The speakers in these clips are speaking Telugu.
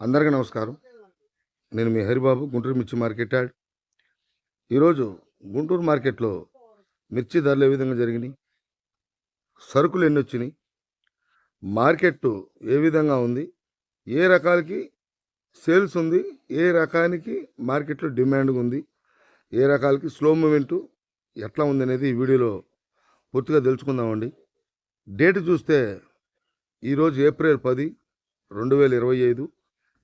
అందరికీ నమస్కారం. నేను మీ హరిబాబు గుంటూరు మిర్చి మార్కెట్ యాడ్. ఈరోజు గుంటూరు మార్కెట్లో మిర్చి ధరలు ఏ విధంగా జరిగినాయి? సరుకులు ఎన్ని వచ్చినాయి? మార్కెట్ ఏ విధంగా ఉంది? ఏ రకాలకి సేల్స్ ఉంది? ఏ రకానికి మార్కెట్లో డిమాండ్ ఉంది? ఏ రకాలకి స్లో మూమెంటు ఎట్లా ఉంది అనేది ఈ వీడియోలో పూర్తిగా తెలుసుకుందామండి. డేట్ చూస్తే ఈరోజు ఏప్రిల్ పది రెండు వేల ఇరవై ఐదు.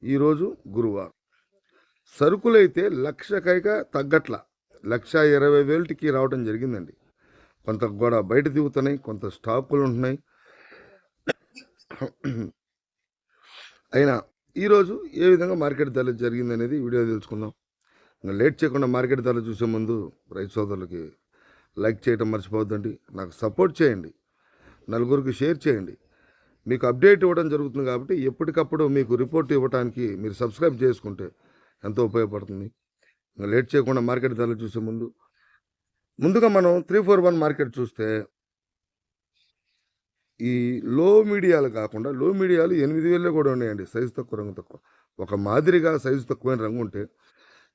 ఈరోజు గురువారం. సరుకులైతే లక్ష కైగా తగ్గట్ల. లక్ష ఇరవై వేలటికి రావడం జరిగిందండి. కొంత కూడా బయట దిగుతున్నాయి కొంత స్టాకులు ఉంటున్నాయి. అయినా ఈరోజు ఏ విధంగా మార్కెట్ ధర జరిగింది అనేది వీడియో తెలుసుకుందాం. ఇంకా లేట్ చేయకుండా మార్కెట్ ధర చూసే ముందు రైతు సోదరులకి లైక్ చేయడం మర్చిపోవద్దండి. నాకు సపోర్ట్ చేయండి. నలుగురికి షేర్ చేయండి. మీకు అప్డేట్ ఇవ్వడం జరుగుతుంది కాబట్టి ఎప్పటికప్పుడు మీకు రిపోర్ట్ ఇవ్వడానికి మీరు సబ్స్క్రైబ్ చేసుకుంటే ఎంతో ఉపయోగపడుతుంది. ఇంకా లేట్ చేయకుండా మార్కెట్ ధరలు చూసే ముందు ముందుగా మనం త్రీ ఫోర్ వన్ మార్కెట్ చూస్తే ఈ లో మీడియాలు కాకుండా లో మీడియాలు ఎనిమిది వేలలో కూడా ఉన్నాయండి సైజు తక్కువ రంగు తక్కువ. ఒక మాదిరిగా సైజు తక్కువైన రంగు ఉంటే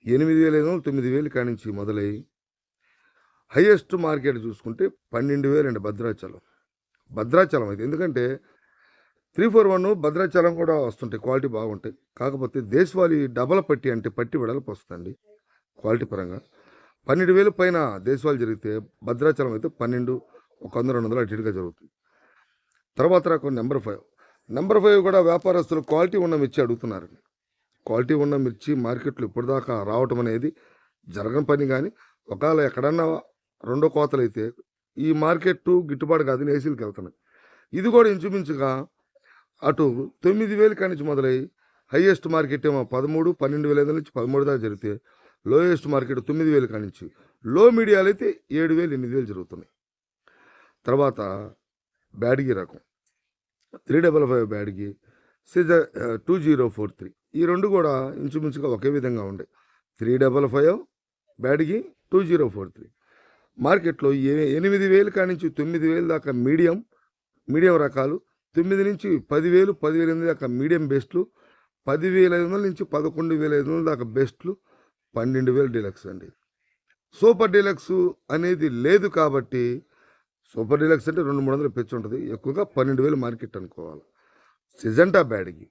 ఎనిమిది వేల ఐదు వందలు తొమ్మిది వేలు కానించి మొదలై హైయెస్ట్ మార్కెట్ చూసుకుంటే పన్నెండు వేలు అండి భద్రాచలం. భద్రాచలం అయితే ఎందుకంటే త్రీ ఫోర్ వన్ భద్రాచలం కూడా వస్తుంటాయి. క్వాలిటీ బాగుంటాయి. కాకపోతే దేశవాళీ డబల్ పట్టి అంటే పట్టి వెడల్పు వస్తుంది క్వాలిటీ పరంగా. పన్నెండు వేలు పైన దేశవాళీ జరిగితే భద్రాచలం అయితే పన్నెండు ఒక వంద రెండు వందలు అటు ఇటుగా జరుగుతుంది. తర్వాత రాకు నెంబర్ ఫైవ్. నెంబర్ ఫైవ్ కూడా వ్యాపారస్తులు క్వాలిటీ ఉన్న మిర్చి అడుగుతున్నారండి. క్వాలిటీ ఉన్న మిర్చి మార్కెట్లో ఇప్పటిదాకా రావటం అనేది జరగని పని కానీ ఒకవేళ ఎక్కడన్నా రెండో కోతలు అయితే ఈ మార్కెట్ గిట్టుబాటు కాదని ఏసీలకు వెళ్తున్నాయి. ఇది కూడా ఇంచుమించుగా అటు తొమ్మిది వేలు కానించి మొదలై హైయెస్ట్ మార్కెట్ ఏమో పదమూడు పన్నెండు వేల ఐదు నుంచి పదమూడు దాకా జరిగితే లోయెస్ట్ మార్కెట్ తొమ్మిది వేలు కానించి లో మీడియాలు అయితే ఏడు వేలు ఎనిమిది వేలు జరుగుతున్నాయి. తర్వాత బ్యాడ్గి రకం. త్రీ డబల్ ఫైవ్ బ్యాడ్గి సిజ టూ జీరో ఫోర్ త్రీ. ఈ రెండు కూడా ఇంచుమించుగా ఒకే విధంగా ఉండే. Three double five Byadgi two zero four three. మార్కెట్లో ఏ ఎనిమిది వేలు కానించి తొమ్మిది వేలు దాకా మీడియం మీడియం రకాలు తొమ్మిది నుంచి పదివేలు పదివేల ఎనిమిది దాకా మీడియం బెస్ట్లు పదివేల ఐదు వందల నుంచి పదకొండు వేల ఐదు వందల దాకా బెస్ట్లు పన్నెండు వేలు డీలక్స్ అండి. సూపర్ డీలక్స్ అనేది లేదు కాబట్టి సూపర్ డీలక్స్ అంటే రెండు మూడు వందలు పెంచి ఉంటుంది. ఎక్కువగా పన్నెండు వేలు మార్కెట్ అనుకోవాలి. సిజంటా బ్యాడ్కి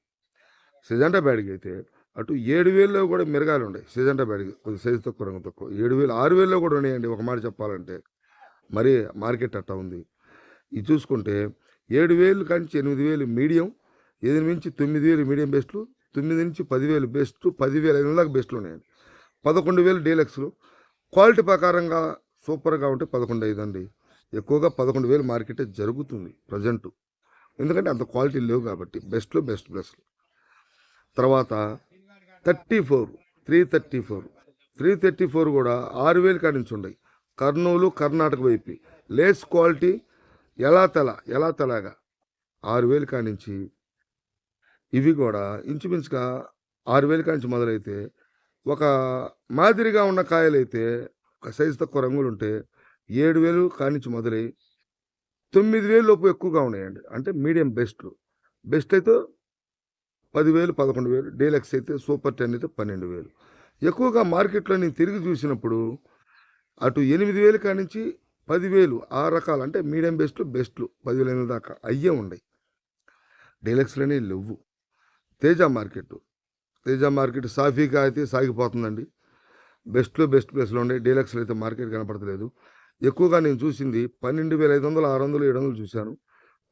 సిజంటా బ్యాడ్కి అయితే అటు ఏడు వేలలో కూడా మిరగాలు ఉన్నాయి. సిజంటా బ్యాడ్కి కొద్ది సైజు తక్కువ రంగు తక్కువ. ఏడు వేలు ఆరు వేల్లో కూడా ఉన్నాయండి. ఒక మాట చెప్పాలంటే మరి మార్కెట్ అట్టా ఉంది. ఇది చూసుకుంటే ఏడు వేలు నుంచి ఎనిమిది వేలు మీడియం ఎనిమిది నుంచి తొమ్మిది వేలు మీడియం బెస్ట్లు తొమ్మిది నుంచి పదివేలు బెస్ట్ పదివేల ఐదు వందలకు బెస్ట్లు ఉన్నాయండి. పదకొండు వేలు డీలక్స్లు. క్వాలిటీ ప్రకారంగా సూపర్గా ఉంటే పదకొండు ఐదు అండి. ఎక్కువగా పదకొండు వేలు మార్కెట్ జరుగుతుంది ప్రజెంటు. ఎందుకంటే అంత క్వాలిటీ లేవు కాబట్టి బెస్ట్లో బెస్ట్ బెస్ట్ తర్వాత thirty four three thirty four. Three thirty four కూడా ఆరు వేలు కాడి నుంచి ఉన్నాయి. కర్నూలు కర్ణాటక వైపు. లేస్ క్వాలిటీ ఎలా తల ఎలా తలాగా ఆరు వేలు కానించి ఇవి కూడా ఇంచుమించుగా ఆరు వేలు కానించి మొదలైతే ఒక మాదిరిగా ఉన్న కాయలైతే ఒక సైజు తక్కువ రంగులు ఉంటే ఏడు వేలు కానించి మొదలై తొమ్మిది వేలు లోపు ఎక్కువగా ఉన్నాయండి. అంటే మీడియం బెస్ట్. బెస్ట్ అయితే పదివేలు పదకొండు వేలు డీలక్స్ అయితే సూపర్ టెన్ అయితే పన్నెండు వేలు. ఎక్కువగా మార్కెట్లో నేను తిరిగి చూసినప్పుడు అటు ఎనిమిది వేలు కానించి పదివేలు ఆ రకాలు అంటే మీడియం బెస్ట్లు బెస్ట్లు. పదివేల ఎనిమిది దాకా అయ్యే ఉన్నాయి డీలక్స్లోనే లేవు. తేజ మార్కెట్. తేజ మార్కెట్ సాఫీగా అయితే సాగిపోతుందండి. బెస్ట్లో బెస్ట్ ప్లేస్లో ఉండే డీలక్స్లో అయితే మార్కెట్ కనపడతలేదు. ఎక్కువగా నేను చూసింది పన్నెండు వేల ఐదు వందలు ఆరు వందలు ఏడు వందలు చూశాను.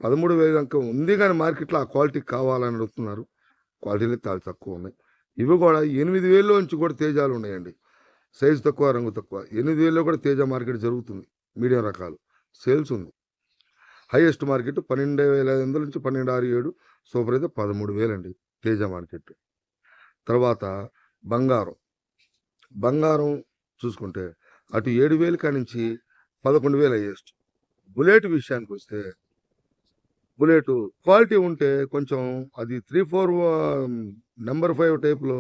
పదమూడు వేల దాకా ఉంది కానీ మార్కెట్లో ఆ క్వాలిటీ కావాలని అడుగుతున్నారు. క్వాలిటీలు చాలా తక్కువ ఉన్నాయి. ఇవి కూడా ఎనిమిది వేల్లో నుంచి కూడా తేజాలు ఉన్నాయండి. సైజు తక్కువ రంగు తక్కువ. ఎనిమిది వేల్లో కూడా తేజ మార్కెట్ జరుగుతుంది. మీడియం రకాలు. సేల్స్ ఉంది. హైయెస్ట్ మార్కెట్ పన్నెండు వేల ఐదు వందల నుంచి పన్నెండు ఆరు ఏడు సూపర్ అయితే పదమూడు వేలండి తేజ మార్కెట్. తర్వాత బంగారం. బంగారం చూసుకుంటే అటు ఏడు వేలు కానించి పదకొండు వేలు హైయెస్ట్. బుల్లెట్ విషయానికి వస్తే బుల్లెట్ క్వాలిటీ ఉంటే కొంచెం అది త్రీ ఫోర్ నెంబర్ ఫైవ్ టైప్లో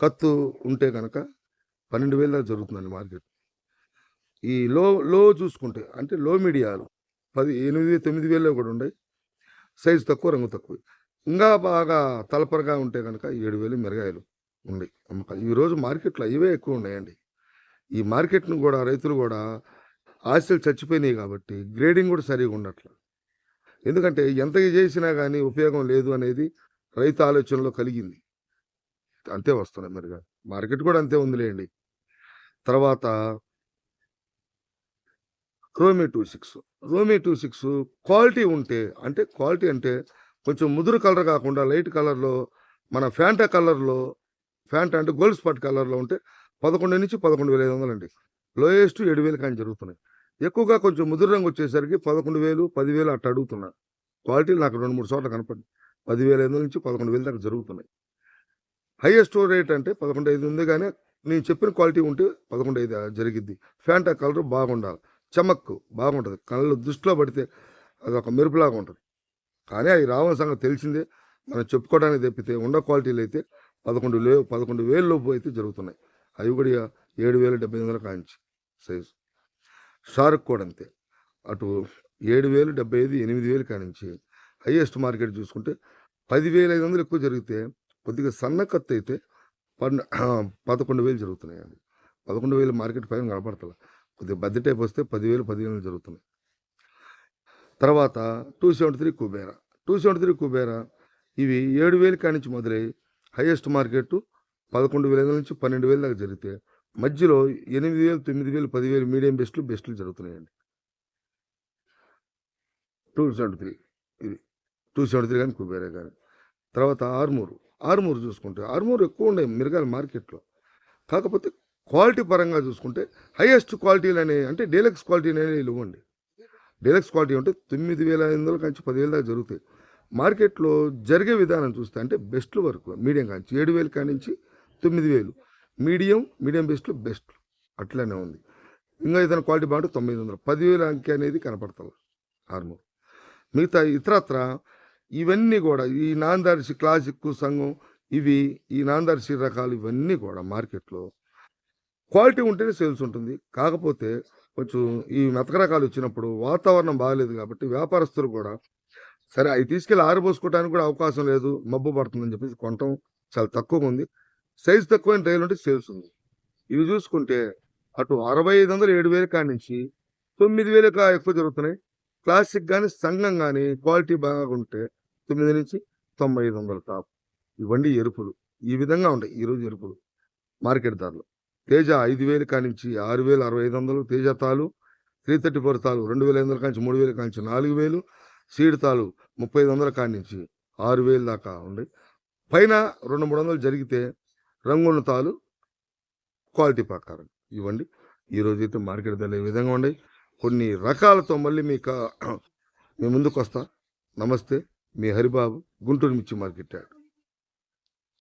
కత్తు ఉంటే కనుక పన్నెండు వేల దాకా జరుగుతుందండి మార్కెట్. ఈ లో లో చూసుకుంటే అంటే లో మీడియాలు పది ఎనిమిది తొమ్మిది వేలు కూడా ఉన్నాయి సైజు తక్కువ రంగు తక్కువ. ఇంకా బాగా తలపరగా ఉంటే కనుక ఏడు వేలు మిరగాయలు ఉన్నాయి అమ్మకాలు ఈరోజు మార్కెట్లో ఇవే ఎక్కువ ఉన్నాయండి. ఈ మార్కెట్ను కూడా రైతులు కూడా ఆశలు చచ్చిపోయినాయి కాబట్టి గ్రేడింగ్ కూడా సరిగా ఉండట్లేదు ఎందుకంటే ఎంత చేసినా కానీ ఉపయోగం లేదు అనేది రైతు ఆలోచనలో కలిగింది. అంతే వస్తున్నాయి మరిగా మార్కెట్ కూడా అంతే ఉందిలేండి. తర్వాత Romi two six. Romi two six quality ఉంటే అంటే క్వాలిటీ అంటే కొంచెం ముదురు కలర్ కాకుండా లైట్ కలర్లో మన ఫ్యాంటా కలర్లో ఫ్యాంటా అంటే గోల్డ్ స్పాట్ కలర్లో ఉంటే పదకొండు నుంచి పదకొండు వేల ఐదు వందలు అండి లోయెస్ట్ ఏడు వేలు కానీ జరుగుతున్నాయి. ఎక్కువగా కొంచెం ముదురు రంగు వచ్చేసరికి పదకొండు వేలు పదివేలు అట్ట అడుగుతున్నా క్వాలిటీలు నాకు రెండు మూడు చోట్ల కనపడి పదివేల ఐదు వందల నుంచి పదకొండు వేలు దాకా జరుగుతున్నాయి. హైయెస్ట్ రేట్ అంటే పదకొండు ఐదు ఉంది కానీ నేను చెప్పిన క్వాలిటీ ఉంటే పదకొండు ఐదు జరిగిద్ది. ఫ్యాంటా కలర్ బాగుండాలి. చమక్కు బాగుంటుంది. కళ్ళు దృష్టిలో పడితే అది ఒక మెరుపులాగా ఉంటుంది. కానీ అవి రావణ సంగతి తెలిసిందే. మనం చెప్పుకోవడానికి తప్పితే ఉండ క్వాలిటీలు అయితే పదకొండు లే పదకొండు వేలు లోపు అయితే జరుగుతున్నాయి. అవి కూడా ఏడు వేల డెబ్బై వందల కాంచి సైజు. షార్క్ కూడా అంతే. అటు ఏడు వేలు డెబ్బై ఐదు ఎనిమిది వేలు కానించి హైయెస్ట్ మార్కెట్ చూసుకుంటే పదివేల ఐదు వందలు ఎక్కువ జరిగితే కొద్దిగా సన్న కత్తి అయితే పన్ను పదకొండు వేలు జరుగుతున్నాయండి పదకొండు వేలు మార్కెట్ పైన కనపడతలే. కొద్దిగా బర్త్ టైప్ వస్తే పదివేలు పదివేలు జరుగుతున్నాయి. తర్వాత two seventy three Kubera. Two seventy three Kubera ఇవి ఏడు వేలు కానించి మొదలై హైయెస్ట్ మార్కెట్ పదకొండు వేల నుంచి పన్నెండు వేల దాకా జరిగితే మధ్యలో ఎనిమిది వేలు తొమ్మిది వేలు పదివేలు మీడియం బెస్ట్లు బెస్ట్లు జరుగుతున్నాయండి. టూ సెవెంటీ త్రీ ఇది టూ సెవెంటీ త్రీ కానీ కుబేరా కానీ. తర్వాత ఆర్మూరు. ఆర్మూరు చూసుకుంటే ఆర్మూరు ఎక్కువ ఉన్నాయి మిరగాయల మార్కెట్లో కాకపోతే క్వాలిటీ పరంగా చూసుకుంటే హైయెస్ట్ క్వాలిటీలు అనే అంటే డీలక్స్ క్వాలిటీ అనేవి ఇవ్వండి. డీలక్స్ క్వాలిటీ అంటే తొమ్మిది వేల ఐదు వందల కంచి పదివేల దాకా జరుగుతాయి. మార్కెట్లో జరిగే విధానం చూస్తే అంటే బెస్ట్లు వరకు మీడియం కానించి ఏడు వేలు కానించి తొమ్మిది వేలు. మీడియం మీడియం బెస్ట్లు బెస్ట్ అట్లనే ఉంది. ఇంకా ఏదైనా క్వాలిటీ బాగుంటే తొమ్మిది వందలు. పదివేల అంకె అనేది కనపడతారు ఆర్మూర్. మిగతా ఇతరత్ర ఇవన్నీ కూడా ఈ నాందర్శి క్లాసిక్ సంఘం ఇవి ఈ నాందర్శి రకాలు ఇవన్నీ కూడా మార్కెట్లో క్వాలిటీ ఉంటేనే సేల్స్ ఉంటుంది. కాకపోతే కొంచెం ఈ మెతక రకాలు వచ్చినప్పుడు వాతావరణం బాగాలేదు కాబట్టి వ్యాపారస్తులు కూడా సరే అవి తీసుకెళ్ళి ఆరిపోసుకోవడానికి కూడా అవకాశం లేదు మబ్బు పడుతుందని చెప్పేసి కొనటం చాలా తక్కువగా ఉంది. సైజ్ తక్కువైన రైలు ఉంటే సేల్స్ ఉంది. ఇవి చూసుకుంటే అటు అరవై ఐదు వందలు ఏడు వేలు కాడి నుంచి తొమ్మిది వేలు ఎక్కువ జరుగుతున్నాయి. క్లాసిక్ కానీ సంఘం కానీ క్వాలిటీ బాగా ఉంటే తొమ్మిది నుంచి తొంభై ఐదు వందలు టాప్. ఇవ్వండి ఎరుపులు. ఈ విధంగా ఉంటాయి. ఈరోజు ఎరుపులు. మార్కెట్ ధరలు. తేజ ఐదు వేలు కానించి ఆరు వేలు అరవై ఐదు వందలు తేజ తాలు త్రీ థర్టీ ఫోర్ తాలు రెండు వేల ఐదు వందల కానించి మూడు వేలు కానించి నాలుగు వేలు సీడ్ తాలు ముప్పై ఐదు వందల కానించి ఆరు వేలు దాకా ఉండి పైన రెండు మూడు వందలు జరిగితే రంగున్న తాలు క్వాలిటీ ప్రకారం ఇవ్వండి. ఈరోజు అయితే మార్కెట్ ధరలు ఈ విధంగా ఉండే కొన్ని రకాలతో మళ్ళీ మీకు మీ ముందుకు వస్తా నమస్తే మీ హరిబాబు గుంటూరు మిర్చి మార్కెట్ యాడ్